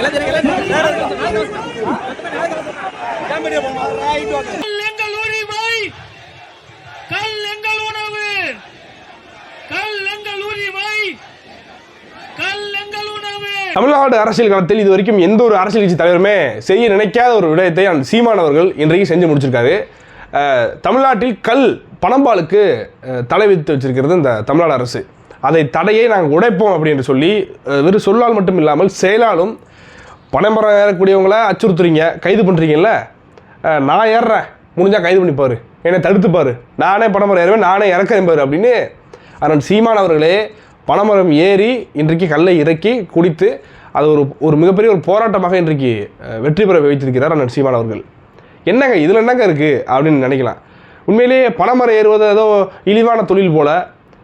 எங்கள் உரிமை. கல் எங்கள் உணவு. கல் எங்கள் உரிமை. கல் எங்கள் உணவு. தமிழ்நாடு அரசியல் களத்தில் இது வரைக்கும் எந்த ஒரு அரசியல் கட்சி தலைவருமே செய்ய நினைக்காத ஒரு விடயத்தை அந்த சீமான் அவர்கள் இன்றைக்கு செஞ்சு முடிச்சிருக்காரு. தமிழ்நாட்டில் கல் பணம்பாலுக்கு தலை வைத்து வச்சிருக்கிறது இந்த தமிழ்நாடு அரசு. அதை தடையை நாங்கள் உடைப்போம் அப்படின்னு சொல்லி வெறும் சொல்லால் மட்டும் இல்லாமல் செயலாலும் பனைமரம் ஏறக்கூடியவங்கள அச்சுறுத்துறீங்க கைது பண்ணுறீங்கல்ல நான் ஏறுறேன். முடிஞ்சால் கைது பண்ணிப்பார் என்னை தடுத்துப்பார் நானே பனைமரம் ஏறுவேன் நானே இறக்கிறேன் பாரு அப்படின்னு அண்ணன் சீமான் அவர்களே பனைமரம் ஏறி இன்றைக்கு கல்லை இறக்கி குடித்து அது ஒரு ஒரு மிகப்பெரிய ஒரு போராட்டமாக இன்றைக்கு வெற்றி பெற வைத்திருக்கிறார் அண்ணன் சீமான் அவர்கள். என்னங்க இதில் என்னங்க இருக்குது அப்படின்னு நினைக்கலாம். உண்மையிலேயே பனைமரம் ஏறுவது ஏதோ இழிவான தொழில் போல்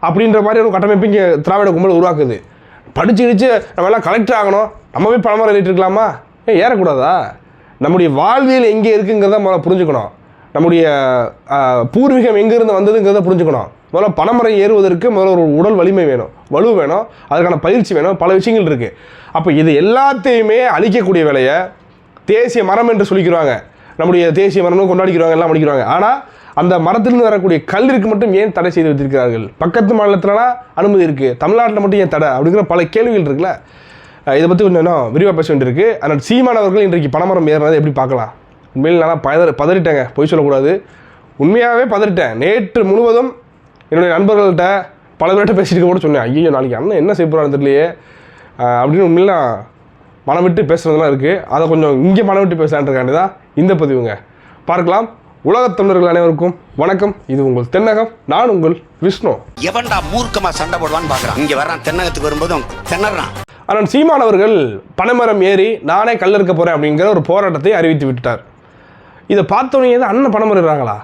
அப்படின்ற மாதிரி ஒரு கட்டமைப்பு இங்கே திராவிட கும்பல் உருவாக்குது. படிச்சு கிடிச்சு நம்ம எல்லாம் கலெக்டர் ஆகணும். நம்ம போய் பனைமரம் ஏறிட்டு இருக்கலாமா? ஏன் ஏறக்கூடாதா? நம்முடைய வாழ்வியல் எங்கே இருக்குங்கிறத முதல்ல புரிஞ்சுக்கணும். நம்முடைய பூர்வீகம் எங்கேருந்து வந்ததுங்கிறத புரிஞ்சுக்கணும். முதல்ல பனைமரம் ஏறுவதற்கு முதல்ல ஒரு உடல் வலிமை வேணும். வலு வேணும். அதுக்கான பயிற்சி வேணும். பல விஷயங்கள் இருக்குது அப்போ இது எல்லாத்தையுமே அழிக்கக்கூடிய வேலையை தேசிய மரம் என்று சொல்லிக்கிறாங்க நம்முடைய தேசிய மரம்னு கொண்டாடிக்கிறாங்க எல்லாம் பண்ணிக்கிறாங்க ஆனால் அந்த மரத்திலிருந்து வரக்கூடிய கல்லிற்கு மட்டும் ஏன் தடை செய்து வைத்திருக்கிறார்கள்? பக்கத்து மாநிலத்திலலாம் அனுமதி இருக்குது தமிழ்நாட்டில் மட்டும் ஏன் தடை? அப்படிங்கிற பல கேள்விகள் இருக்குல்ல. இதை பற்றி கொஞ்சம் இன்னும் விரிவாக பேச வேண்டியிருக்கு. ஆனால் சீமானவர்கள் இன்றைக்கு பணமரம் ஏறினதை எப்படி பார்க்கலாம்? உண்மையில் நான் பதற பதறிட்டேங்க. பொய் சொல்லக்கூடாது. உண்மையாகவே பதறிட்டேன். நேற்று முழுவதும் என்னுடைய நண்பர்கள்ட்ட பல பேர்கிட்ட பேசிட்டு கூட சொன்னேன். ஐயோ நாளைக்கு அண்ணன் என்ன செய்ய போகிறான்னு தெரியலையே. அப்படின்னு உண்மையில் நான் மனம் விட்டு பேசுகிறதுலாம் இருக்குது அதை கொஞ்சம் இங்கே மனம் விட்டு பேசலான்றக்காண்டி தான் இந்த பதிவுங்க. பார்க்கலாம். உலகத் தமிழர்கள் அனைவருக்கும் வணக்கம். இது உங்கள் தென்னகம் நான் உங்கள் விஷ்ணு. எவன்டா மூர்க்கமா சண்டை போடுவான்னு பாக்குறான். இங்க வர்றான் தென்னகத்துக்கு வரும்போதும் திணறான். ஆனால் சீமான் அவர்கள் பனைமரம் ஏறி நானே கல்லறுக்க போகிறேன் அப்படிங்கிற ஒரு போராட்டத்தை அறிவித்து விட்டார் இதை பார்த்தோன்னே தான் அண்ணன் பனைமரம் இருக்காங்களா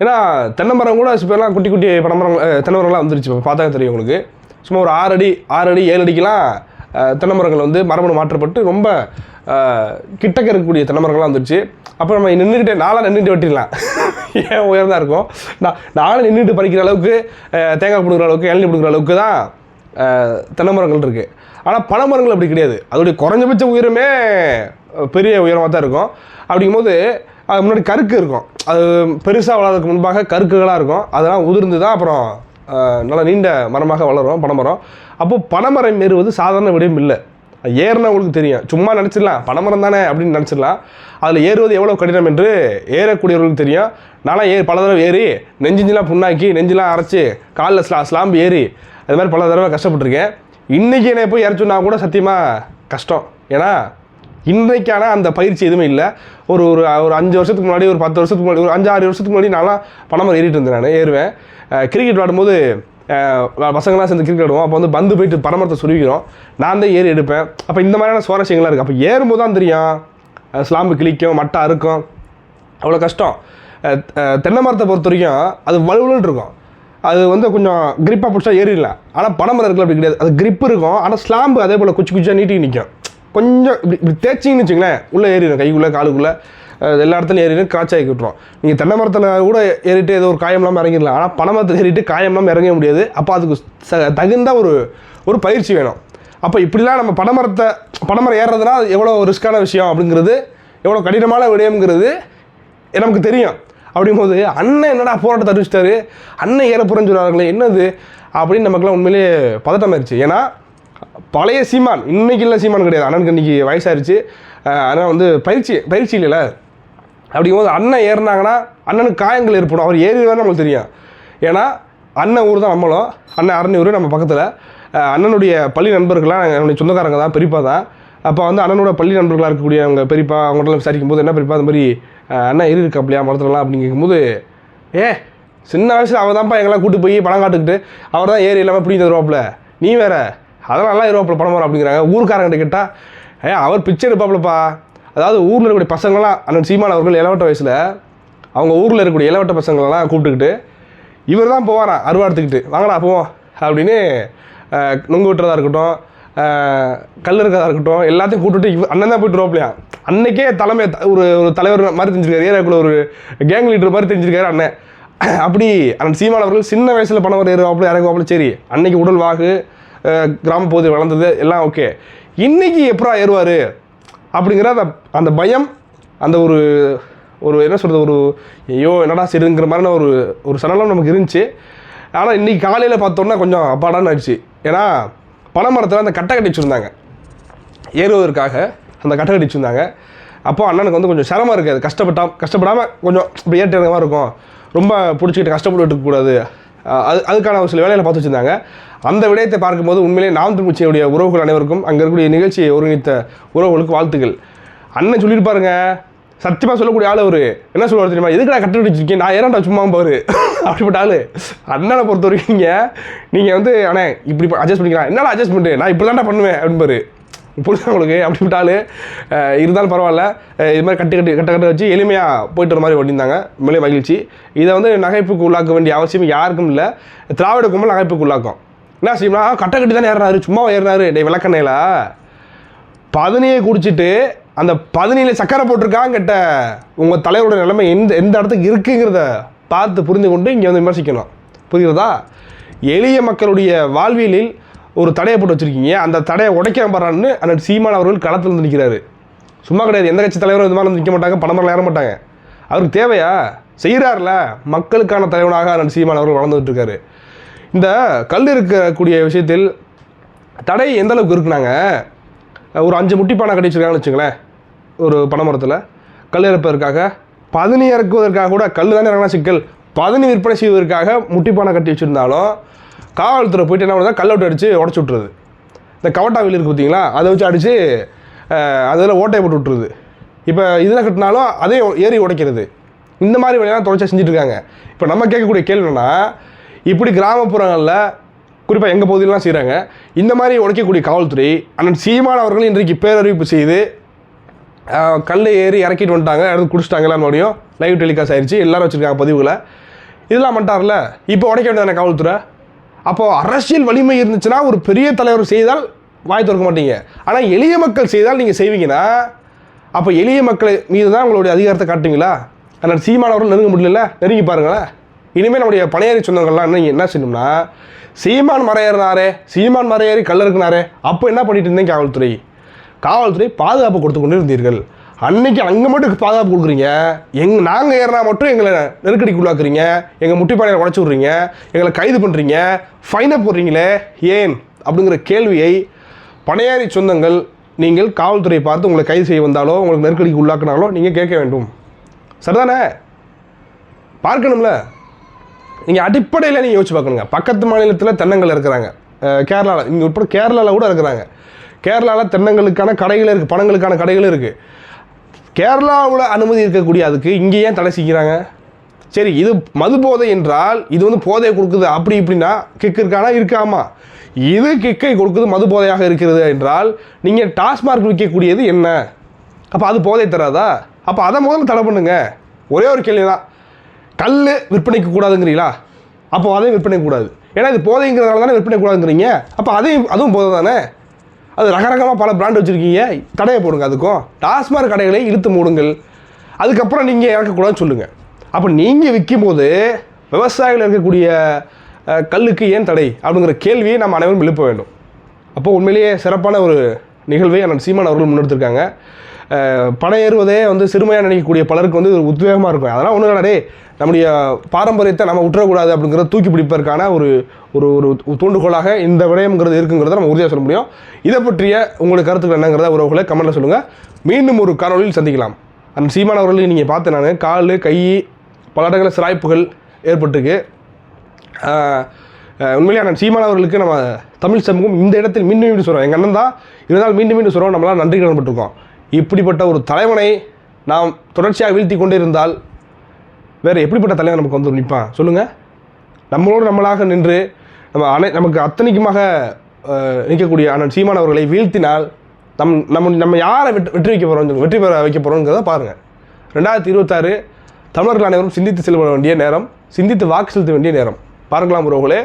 ஏன்னா தென்னை மரம் கூட பேர்லாம் குட்டி குட்டி பனைமரம் அஹ், தென்னை மரம்லாம் வந்துருச்சு பார்த்தா தெரியும் உங்களுக்கு. சும்மா ஒரு ஆறு அடி ஆறு அடி ஏழு அடிக்கெலாம் தென்னமரங்கள் தென்னை மரங்கள் வந்து மரபணு மாற்றப்பட்டு ரொம்ப கிட்டக்க இருக்கக்கூடிய தென்னை மரங்கள்லாம் வந்துருச்சு. அப்போ நம்ம நின்றுக்கிட்டே நாளாக நின்றுட்டு வெட்டிடலாம். ஏன் உயர்ந்தா இருக்கும்? நான் நாளாக நின்றுட்டு பறிக்கிற அளவுக்கு தேங்காய் பிடுங்குற அளவுக்கு இளநீ பிடுங்குற அளவுக்கு தான் தென்னமரங்கள் தென்னை மரங்கள் இருக்குது ஆனால் பனைமரங்கள் அப்படி கிடையாது. அதோடைய குறைஞ்சபட்ச உயரமே பெரிய உயரமாக தான் இருக்கும். அப்படிங்கும்போது அது முன்னாடி கருக்கு இருக்கும். அது பெருசாக வளர்றதுக்கு முன்பாக கருக்குகளாக இருக்கும். அதெல்லாம் உதிர்ந்து தான் அப்புறம் நல்லா நீண்ட மரமாக வளரும் பனைமரம். அப்போது பனைமரம் ஏறுவது சாதாரண விடயம் இல்லை. ஏறுனா உங்களுக்கு தெரியும். சும்மா நினச்சிடலாம். பனைமரம் தானே அப்படின்னு நினச்சிடலாம். அதில் ஏறுவது எவ்வளோ கடினம் என்று ஏறக்கூடியவர்களுக்கு தெரியும். நானும் ஏறி பல தடவை ஏறி நெஞ்சிஞ்செலாம் புண்ணாக்கி நெஞ்செலாம் அரைச்சி காலில் ஸ்லா ஸ்லாம்பு ஏறி அது மாதிரி பல தடவை கஷ்டப்பட்டிருக்கேன். இன்றைக்கி என்னை போய் இறச்சுன்னா கூட சத்தியமாக கஷ்டம். ஏன்னா இன்றைக்கான அந்த பயிற்சி எதுவுமே இல்லை. ஒரு ஒரு ஒரு அஞ்சு வருஷத்துக்கு முன்னாடி ஒரு பத்து வருஷத்துக்கு முன்னாடி ஒரு அஞ்சு ஆறு வருஷத்துக்கு முன்னாடி நான்லாம் பணமரம் ஏறிட்டு இருந்தேன் நான் ஏறுவேன். கிரிக்கெட் விளாடும்போது பசங்களாம் சேர்ந்து கிரிக்கெட் விடுவோம் அப்போ வந்து பந்து போயிட்டு பரமரத்தை சுருவிக்கிறோம். நான் தான் ஏறி எடுப்பேன். அப்போ இந்த மாதிரியான சுவாரஸ்யங்கள்லாம் இருக்குது அப்போ ஏறும்போது தான் தெரியும். ஸ்லாம்பு கிழிக்கும் மட்டை அறுக்கும். அவ்வளோ கஷ்டம். தென்னை மரத்தை பொறுத்த வரைக்கும் அது வலுவலுன்னு இருக்கும். அது வந்து கொஞ்சம் கிரிப்பாக பிடிச்சா ஏறிடலாம் ஆனால் பனைமரம் இருக்குல்ல அப்படி கிடையாது. அது கிரிப் இருக்கும். ஆனால் ஸ்லாம்பு அதே போல் குச்சி குச்சியாக நீட்டி நிற்கும் கொஞ்சம் இப்படி இப்படி தேய்ச்சிங்கன்னு வச்சுங்களேன் உள்ளே ஏறிடும் கைக்குள்ளே காலுக்குள்ளே. எல்லா இடத்துலையும் ஏறிட்டு காய்ச்சாக்கி விட்டுரும். நீங்கள் தென்னை மரத்தில் கூட ஏறிட்டு ஏதோ ஒரு காயம் இல்லாமல் இறங்கிடலாம். ஆனால் பனை மரத்தில் ஏறிட்டு காயம் இல்லாமல் இறங்க முடியாது. அப்போ அதுக்கு ச- தகுந்த ஒரு ஒரு பயிற்சி வேணும். அப்போ இப்படிலாம் நம்ம பனைமரத்தை பனைமரம் ஏறுறதுனா அது எவ்வளோ ரிஸ்க்கான விஷயம் அப்படிங்கிறது எவ்வளோ கடினமான விடயம்ங்கிறது நமக்கு தெரியும். அப்படிங்கும்போது அண்ணன் என்னடா போராட்டத்தை அறிவிச்சிட்டாரு அண்ணன் ஏற போகிறேன்னு சொல்கிறாங்களே என்னது? அப்படின்னு நமக்குலாம் உண்மையிலேயே பதட்டம் ஆயிடுச்சு ஏன்னா பழைய சீமான் இன்னைக்கு இல்லை சீமான் கிடையாது. அண்ணனுக்கு இன்றைக்கி வயசாயிருச்சு. ஆனால் வந்து பயிற்சி பயிற்சி இல்லைல்ல. அப்படிங்கும்போது அண்ணன் ஏறினாங்கன்னா அண்ணனுக்கு காயங்கள் ஏற்படும். அவர் ஏறிடுவார் நம்மளுக்கு தெரியும். ஏன்னா அண்ணன் ஊர் தான் நம்மளும். அண்ணன் அரணியூர் நம்ம பக்கத்தில். அண்ணனுடைய பள்ளி நண்பர்கள்லாம் என்னுடைய சொந்தக்காரங்க தான் பெரியப்பா தான். அப்போ வந்து அண்ணனோட பள்ளி நண்பர்களாக இருக்கக்கூடிய அவங்க பெரியப்பா அவங்கள்ட்ட விசாரிக்கும் போது என்ன பெரியப்பா அந்த மாதிரி அண்ணன் ஏறி அப்படியா மரத்துலலாம் அப்படின்னு கேட்கும்போது ஏ சின்ன வயசில் அவள் தான்ப்பா எங்கெல்லாம் கூட்டு போய் பணம் காட்டுக்கிட்டு அவர் தான் ஏறி இல்லாமல் பிடிங்க தருவாப்புல நீ வேற அதனால இருவாப்பில் வரும் அப்படிங்கிறாங்க. ஊருக்காரங்கிட்ட கேட்டால் ஏன் அவர் பிச்சை எடுப்பாப்லப்பா அதாவது ஊரில் இருக்கக்கூடிய பசங்களாம் அண்ணன் சீமான் அவர்கள் இளவட்ட வயசில் அவங்க ஊரில் இருக்கக்கூடிய இளவட்ட பசங்களெல்லாம் கூப்பிட்டுக்கிட்டு இவர் தான் போவாராம் அருவாடுத்துக்கிட்டு வாங்கடா போவோம் அப்படின்னு நுங்கு விட்டுறதா இருக்கட்டும் கல் இருக்கிறதா இருக்கட்டும் எல்லாத்தையும் கூப்பிட்டுட்டு இவ அண்ணன் தான் போயிட்டு ரோப்லையா? அன்னைக்கே தலைமை ஒரு ஒரு தலைவர் மாதிரி தெரிஞ்சிருக்காரு ஏரியாக்குள்ள ஒரு கேங் லீடர் மாதிரி தெரிஞ்சிருக்காரு அண்ணன். அப்படி அண்ணன் சீமான் அவர்கள் சின்ன வயசில் பணம் ஏறுவாப்புல இறங்குவாப்புல சரி அன்னைக்கு உடல் வாகு அஹ், கிராம வளர்ந்தது எல்லாம் ஓகே இன்னைக்கு எப்படா ஏறுவார்? அப்படிங்கிற அந்த அந்த பயம் அந்த ஒரு ஒரு என்ன சொல்கிறது ஒரு ஐயோ என்னடா சரிங்கிற மாதிரின ஒரு ஒரு சடலம் நமக்கு இருந்துச்சு. ஆனால் இன்றைக்கி காலையில் பார்த்தோன்னா கொஞ்சம் அப்பாடான்னு ஆயிடுச்சு. ஏன்னா பனைமரத்தில் அந்த கட்டை கட்டி வச்சுருந்தாங்க. ஏறுவதற்காக அந்த கட்டை கட்டி வச்சுருந்தாங்க. அப்போ அண்ணனுக்கு வந்து கொஞ்சம் சிரமம் இருக்காது கஷ்டப்பட்டா கஷ்டப்படாமல் கொஞ்சம் இப்படி ஏற்ற மாதிரி இருக்கும். ரொம்ப பிடிச்சிக்கிட்டு கஷ்டப்பட்டு இருக்கக்கூடாது. அது அதுக்கான ஒரு சில வேலைகளை பார்த்து வச்சுருந்தாங்க. அந்த விடயத்தை பார்க்கும்போது உண்மையிலே நாம் திருச்சியுடைய உறவுகள் அனைவருக்கும் அங்கே இருக்கக்கூடிய நிகழ்ச்சியை ஒருங்கிணைத்த உறவுகளுக்கு வாழ்த்துக்கள். அண்ணன் சொல்லியிருப்பாருங்க சத்தியமாக சொல்லக்கூடிய ஆள் அவர். என்ன சொல்லுவார் தெரியுமா? எதுக்குடா கட்டு வச்சிருக்கீங்க நான் ஏறாண்டா சும்மா பாரு. அப்படிப்பட்ட ஆள். அண்ணனை பொறுத்த வரைக்கும் நீங்கள் நீங்கள் வந்து அண்ணே இப்படி அட்ஜஸ்ட் பண்ணிக்கலாம். என்னடா அட்ஜஸ்ட் பண்ணிட்டு நான் இப்படி தான்டா பண்ணுவேன். அப்படின்பாரு புரியுதா உங்களுக்கு அப்படிப்பட்ட இருந்தாலும் பரவாயில்ல. இது மாதிரி கட்டு கட்டி கட்ட கட்ட வச்சு எளிமையாக போயிட்டு வர மாதிரி ஓட்டியிருந்தாங்க மேலே மகிழ்ச்சி. இதை வந்து நகைப்புக்கு உள்ளாக்க வேண்டிய அவசியம் யாருக்கும் இல்லை. திராவிட கும்பல் நகைப்புக்கு உள்ளாக்கும். என்ன செய்யணும்னா கட்டை கட்டி தானே ஏறினாரு சும்மா ஏறினாரு டே விளக்கணையில் பதனியை குடிச்சிட்டு அந்த பதனியில் சக்கரை போட்டிருக்காங்க கேட்ட உங்கள் தலைவரோட நிலைமை எந்த எந்த இடத்துக்கு இருக்குங்கிறத பார்த்து புரிந்து கொண்டு இங்கே வந்து விமர்சிக்கணும். புரிகிறதா? எளிய மக்களுடைய வாழ்வியலில் ஒரு தடையை போட்டு வச்சுருக்கீங்க. அந்த தடையை உடைக்க போகிறான்னு அண்ணன் சீமான் அவர்கள் களத்தில் வந்து நிற்கிறாரு. சும்மா கிடையாது. எந்த கட்சி தலைவரும் இது மாதிரி வந்து நிற்க மாட்டாங்க பணமரம் ஏற மாட்டாங்க. அவருக்கு தேவையா? செய்கிறார்ல மக்களுக்கான தலைவனாக அண்ணன் சீமான் அவர்கள் வளர்ந்துட்டு இருக்காரு இந்த கல் இருக்கக்கூடிய விஷயத்தில் தடை எந்த அளவுக்கு இருக்குனாங்க? ஒரு அஞ்சு முட்டிப்பானை கட்டி வச்சிருக்காங்கன்னு வச்சுங்களேன் ஒரு பனைமரத்தில் கல் இறப்பதற்காக பதனி இறக்குவதற்காக கூட கல் தானே இறங்கினா சிக்கல். பதனி விற்பனை செய்வதற்காக முட்டிப்பானை கட்டி வச்சுருந்தாலும் காவல்துறை போயிட்டு என்ன பண்ணுறது கல் அடித்து உடச்சி விட்ருது இந்த கவட்டா வில் இருக்குது பார்த்தீங்களா அதை வச்சு அடித்து அதில் ஓட்டையை போட்டு விட்ருது இப்போ இதில் கட்டினாலும் அதே ஏறி உடைக்கிறது. இந்த மாதிரி வேலையெல்லாம் தொடர்ச்சியாக செஞ்சுட்ருக்காங்க இப்போ நம்ம கேட்கக்கூடிய கேள்வி என்னென்னா இப்படி கிராமப்புறங்களில் குறிப்பாக எங்கள் பகுதியிலலாம் செய்கிறாங்க இந்த மாதிரி உடைக்கக்கூடிய காவல்துறை அண்ணன் சீமான் அவர்களும் இன்றைக்கு பேரறிவிப்பு செய்து கல் ஏறி இறக்கிட்டு வந்துட்டாங்க எடுத்து குடிச்சிட்டாங்க எல்லாரும் மறுபடியும் லைவ் டெலிகாஸ்ட் ஆயிடுச்சு எல்லாரும் வச்சுருக்காங்க பதிவுகளை. இதெல்லாம் பண்ணிட்டார்ல இப்போ உடைக்க வேண்டியதானே காவல்துறை? அப்போது அரசியல் வலிமை இருந்துச்சுன்னா ஒரு பெரிய தலைவர் செய்தால் வாய் திறக்க மாட்டீங்க. ஆனால் எளிய மக்கள் செய்தால் நீங்கள் செய்வீங்கன்னா அப்போ எளிய மக்கள் மீது தான் உங்களுடைய அதிகாரத்தை காட்டுவீங்களா? அதனால் சீமானவர்கள் நெருங்க முடியல நெருங்கி பாருங்களேன். இனிமேல் நம்முடைய பணையாரி சொந்தங்கள்லாம் என்ன என்ன செய்யணும்னா சீமான் மறையறினாரே சீமான் மறையறி கல்லறுக்குனாரே அப்போ என்ன பண்ணிட்டு இருந்தீங்க காவல்துறை? காவல்துறை பாதுகாப்பு கொடுத்து கொண்டு இருந்தீர்கள் அன்னைக்கு அங்கே மட்டும் பாதுகாப்பு கொடுக்குறீங்க. எங் நாங்கள் ஏறினா மட்டும் எங்களை நெருக்கடிக்கு உள்ளாக்குறீங்க. எங்கள் முட்டிப்பானையை உடச்சி விட்றீங்க. எங்களை கைது பண்ணுறீங்க ஃபைனை போடுறீங்களே? ஏன்? அப்படிங்கிற கேள்வியை பணையாரி சொந்தங்கள் நீங்கள் காவல்துறையை பார்த்து உங்களை கைது செய்ய வந்தாலோ உங்களுக்கு நெருக்கடிக்கு உள்ளாக்குனாலோ நீங்கள் கேட்க வேண்டும். சரிதானே? பார்க்கணும்ல. நீங்கள் அடிப்படையில் நீங்கள் யோசிச்சு பார்க்கணுங்க. பக்கத்து மாநிலத்தில் தென்னங்கள் இருக்கிறாங்க. கேரளாவில் இங்கே உட்பட கேரளாவில் கூட இருக்கிறாங்க. கேரளாவில் தென்னங்களுக்கான கடைகள் இருக்குது பணங்களுக்கான கடைகள் இருக்குது கேரளாவில் அனுமதி இருக்கக்கூடிய அதுக்கு இங்கே ஏன் தடை செய்கிறாங்க? சரி இது மது போதை என்றால் இது வந்து போதையை கொடுக்குது. அப்படி இப்படின்னா கிக் இருக்கானா? இருக்காமா? இது கிக்கை கொடுக்குது மது போதையாக இருக்கிறது என்றால் நீங்கள் டாஸ்மார்க் விற்கக்கூடியது என்ன? அப்போ அது போதை தராதா? அப்போ அதை முதல்ல தடை பண்ணுங்க. ஒரே ஒரு கேள்வி தான் கல் விற்பனைக்கு கூடாதுங்கிறீங்களா? அப்போ அதையும் விற்பனை கூடாது. ஏன்னா இது போதைங்கிறதுனால தானே விற்பனை கூடாதுங்கிறீங்க. அப்போ அதையும் அதுவும் போதை தானே? அது ரகரகமாக பல பிராண்ட் வச்சுருக்கீங்க. தடையை போடுங்க அதுக்கும். டாஸ்மாக் கடைகளை இழுத்து மூடுங்கள். அதுக்கப்புறம் நீங்கள் இறக்கக்கூடாதுன்னு சொல்லுங்கள் அப்போ நீங்கள் விற்கும்போது விவசாயிகள் இருக்கக்கூடிய கல்லுக்கு ஏன் தடை? அப்படிங்கிற கேள்வியை நம்ம அனைவரும் எழுப்ப வேண்டும். அப்போது உண்மையிலேயே சிறப்பான ஒரு நிகழ்வை அண்ணன் சீமான் அவர்கள் முன்னெடுத்திருக்காங்க. படம் பணம் ஏறுவதே வந்து சிறுமையாக நினைக்கக்கூடிய பலருக்கு வந்து ஒரு உத்வேகமாக இருக்கும். அதெல்லாம் ஒன்றும் கிடையாது நம்முடைய பாரம்பரியத்தை நம்ம விட்டுறக்கூடாது அப்படிங்கிறத தூக்கி பிடிப்பதற்கான ஒரு ஒரு ஒரு தூண்டுகோலாக இந்த விடயம்ங்கிறது இருக்குங்கிறத நம்ம உறுதியாக சொல்ல முடியும். இதை பற்றிய உங்களுக்கு கருத்துக்கள் என்னங்கிறத உறவுகளை கமெண்ட்டில் சொல்லுங்கள் மீண்டும் ஒரு காணொலியில் சந்திக்கலாம். அந்த சீமானவர்களையும் நீங்கள் பார்த்து நான். கால் கை பல இடங்கள சிராய்ப்புகள் ஏற்பட்டிருக்கு. உண்மையிலே உண்மையிலேயே அண்ணன் சீமான் அவர்களுக்கு நம்ம தமிழ் சமூகம் இந்த இடத்தில் மீண்டும் மீண்டும் சொல்கிறோம் எங்கள் அண்ணன் தான் இருந்தால் மீண்டும் மீண்டும் சொல்கிறோம் நம்மளால் நன்றி கடன்பட்டிருக்கோம் இப்படிப்பட்ட ஒரு தலைவனை நாம் தொடர்ச்சியாக வீழ்த்தி கொண்டே இருந்தால் வேறு எப்படிப்பட்ட தலைவன் நமக்கு வந்து நிற்பான்? சொல்லுங்கள் நம்மளோடு நம்மளாக நின்று நம்ம அனை நமக்கு அத்தனைக்குமாக நிற்கக்கூடிய அண்ணன் சீமான் அவர்களை வீழ்த்தினால் நம் நம்ம நம்ம யாரை வெற்றி வெற்றி வைக்க போகிறோம் வெற்றி பெற வைக்க போகிறோங்கிறத பாருங்கள் ரெண்டாயிரத்தி இருபத்தாறு தமிழர்கள் அனைவரும் சிந்தித்து செல்ல வேண்டிய நேரம் சிந்தித்து வாக்கு செலுத்த வேண்டிய நேரம். பார்க்கலாம் உறவுகளே.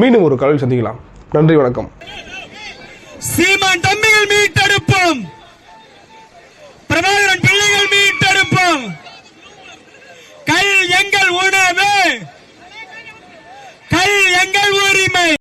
மீண்டும் ஒரு கல்வி சந்திக்கலாம். நன்றி வணக்கம். சீமான் தம்பிகள் மீட்டெடுப்போம். பிரபாகரன் பிள்ளைகள் மீட்டெடுப்போம். கல் எங்கள் உணவு. கல் எங்கள் உரிமை.